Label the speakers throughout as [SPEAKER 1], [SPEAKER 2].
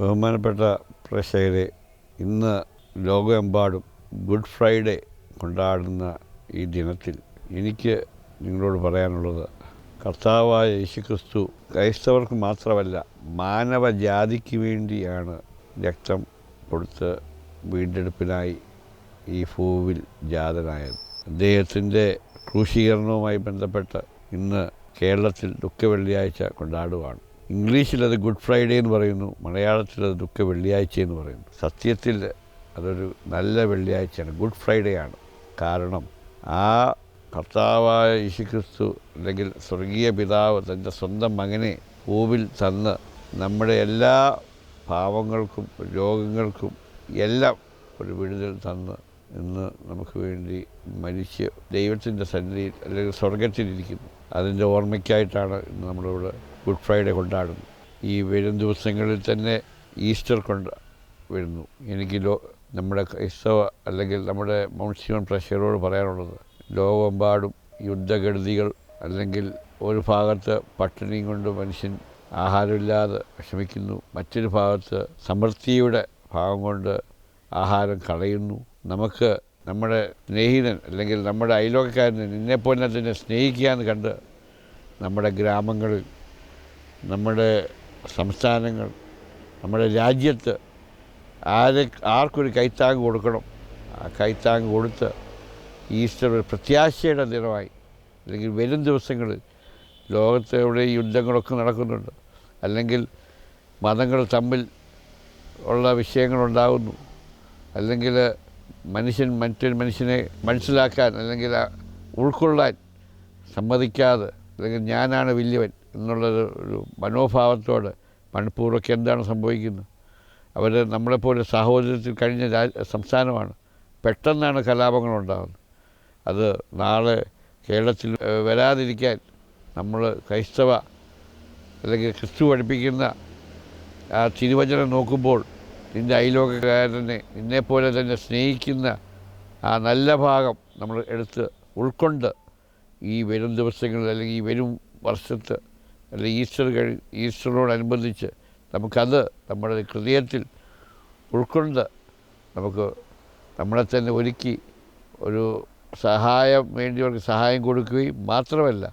[SPEAKER 1] ബഹുമാനപ്പെട്ട പ്രേക്ഷകരെ ഇന്ന് ലോകമെമ്പാടും ഗുഡ് ഫ്രൈഡേ കൊണ്ടാടുന്ന ഈ ദിനത്തിൽ എനിക്ക് നിങ്ങളോട് പറയാനുള്ളത് കർത്താവായ യേശുക്രിസ്തു ക്രൈസ്തവർക്ക് മാത്രമല്ല മാനവജാതിക്ക് വേണ്ടിയാണ് രക്തം കൊടുത്ത് വീണ്ടെടുപ്പിനായി ഈ ഭൂവിൽ ജാതനായത്. അദ്ദേഹത്തിന്റെ ക്രൂശീകരണവുമായി ബന്ധപ്പെട്ട് ഇന്ന് കേരളത്തിൽ ദുഃഖ വെള്ളിയാഴ്ച കൊണ്ടാടുവാണ്. ഇംഗ്ലീഷിൽ അത് ഗുഡ് ഫ്രൈഡേ എന്ന് പറയുന്നു മലയാളത്തിലത് ദുഃഖ വെള്ളിയാഴ്ച എന്ന് പറയുന്നു. സത്യത്തിൽ അതൊരു നല്ല വെള്ളിയാഴ്ചയാണ് ഗുഡ് ഫ്രൈഡേ ആണ്. കാരണം ആ കർത്താവായ യേശുക്രിസ്തു അല്ലെങ്കിൽ സ്വർഗീയ പിതാവ് തന്റെ സ്വന്തം മകനെ പൂവിൽ തന്ന് നമ്മുടെ എല്ലാ പാവങ്ങൾക്കും രോഗങ്ങൾക്കും എല്ലാം ഒരു വിടുതൽ തന്ന് ഇന്ന് നമുക്ക് വേണ്ടി മരിച്ച് ദൈവത്തിന്റെ സന്നിധിയിൽ അല്ലെങ്കിൽ സ്വർഗത്തിലിരിക്കുന്നു അതിന്റെ ഓർമ്മയ്ക്കായിട്ടാണ് ഇന്ന് നമ്മളിവിടെ ഗുഡ് ഫ്രൈഡേ കൊണ്ടാടുന്നു. ഈ വരും ദിവസങ്ങളിൽ തന്നെ ഈസ്റ്റർ കൊണ്ട് വരുന്നു. എനിക്ക് ലോ നമ്മുടെ ക്രൈസ്തവ അല്ലെങ്കിൽ നമ്മുടെ മൗൺസിയോൺ പ്രഷറോട് പറയാനുള്ളത് ലോകമെമ്പാടും യുദ്ധഗതികൾ അല്ലെങ്കിൽ ഒരു ഭാഗത്ത് പട്ടിണിയും കൊണ്ട് മനുഷ്യൻ ആഹാരമില്ലാതെ വിഷമിക്കുന്നു മറ്റൊരു ഭാഗത്ത് സമൃദ്ധിയുടെ ഭാഗം കൊണ്ട് ആഹാരം കളയുന്നു. നമുക്ക് നമ്മുടെ സ്നേഹിതൻ അല്ലെങ്കിൽ നമ്മുടെ അയലോകക്കാരനെ നിന്നെപ്പോലെ തന്നെ സ്നേഹിക്കുക എന്ന് കണ്ട് നമ്മുടെ ഗ്രാമങ്ങളിൽ നമ്മുടെ സംസ്ഥാനങ്ങൾ നമ്മുടെ രാജ്യത്ത് ആരെ ആർക്കൊരു കൈത്താങ് കൊടുക്കണം ആ കൈത്താങ് കൊടുത്ത് ഈസ്റ്റർ ഒരു പ്രത്യാശയുടെ ദിനമായി. അല്ലെങ്കിൽ വരും ദിവസങ്ങളിൽ ലോകത്ത് എവിടെ യുദ്ധങ്ങളൊക്കെ നടക്കുന്നുണ്ട്. അല്ലെങ്കിൽ മതങ്ങൾ തമ്മിൽ ഉള്ള വിഷയങ്ങളുണ്ടാകുന്നു അല്ലെങ്കിൽ മനുഷ്യൻ മറ്റൊരു മനുഷ്യനെ മനസ്സിലാക്കാൻ അല്ലെങ്കിൽ ഉൾക്കൊള്ളാൻ സമ്മതിക്കാതെ അല്ലെങ്കിൽ ഞാനാണ് വലിയവൻ. എന്നുള്ളൊരു ഒരു മനോഭാവത്തോട് മണിപ്പൂറൊക്കെ എന്താണ് സംഭവിക്കുന്നത്? അവർ നമ്മളെപ്പോലെ സാഹോദര്യത്തിൽ കഴിഞ്ഞ സംസ്ഥാനമാണ്. പെട്ടെന്നാണ് കലാപങ്ങൾ ഉണ്ടാകുന്നത് അത് നാളെ കേരളത്തിൽ വരാതിരിക്കാൻ നമ്മൾ ക്രൈസ്തവ അല്ലെങ്കിൽ ക്രിസ്തു പഠിപ്പിക്കുന്ന ആ തിരുവചനം നോക്കുമ്പോൾ നിന്റെ അയലോകക്കാരനെ നിന്നെപ്പോലെ തന്നെ സ്നേഹിക്കുന്ന ആ നല്ല ഭാഗം നമ്മൾ എടുത്ത് ഉൾക്കൊണ്ട് ഈ വരും ദിവസങ്ങളിൽ അല്ലെങ്കിൽ ഈ വരും വർഷത്ത് അല്ലെങ്കിൽ ഈസ്റ്റർ കഴി ഈസ്റ്ററിനോടനുബന്ധിച്ച് നമുക്കത് നമ്മുടെ ഹൃദയത്തിൽ ഉൾക്കൊണ്ട് നമുക്ക് നമ്മളെ തന്നെ ഒരുക്കി ഒരു സഹായം വേണ്ടിയവർക്ക് സഹായം കൊടുക്കുകയും മാത്രമല്ല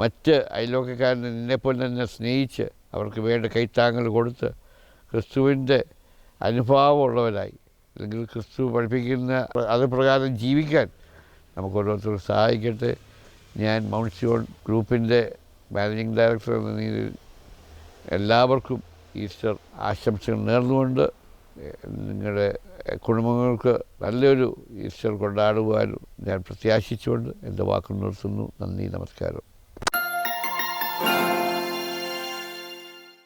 [SPEAKER 1] മറ്റ് അയൽവക്കക്കാരനെ നിന്നെപ്പോലെ തന്നെ സ്നേഹിച്ച് അവർക്ക് വേണ്ട കൈത്താങ്ങൽ കൊടുത്ത് ക്രിസ്തുവിന്റെ അനുഭാവമുള്ളവരായി. അല്ലെങ്കിൽ ക്രിസ്തു പഠിപ്പിക്കുന്ന അത് പ്രകാരം ജീവിക്കാൻ നമുക്ക് ഓരോരുത്തർ സഹായിക്കട്ടെ. ഞാൻ മൗണ്ട് സിയോൺ ഗ്രൂപ്പിന്റെ മാനേജിങ് ഡയറക്ടർ എന്ന രീതിയിൽ എല്ലാവർക്കും ഈസ്റ്റർ ആശംസകൾ നേർന്നുകൊണ്ട് നിങ്ങളുടെ കുടുംബങ്ങൾക്ക് നല്ലൊരു ഈസ്റ്റർ കൊണ്ടാടുവാനും ഞാൻ പ്രത്യാശിച്ചുകൊണ്ട് എന്റെ വാക്ക് നിർത്തുന്നു. നന്ദി നമസ്കാരം.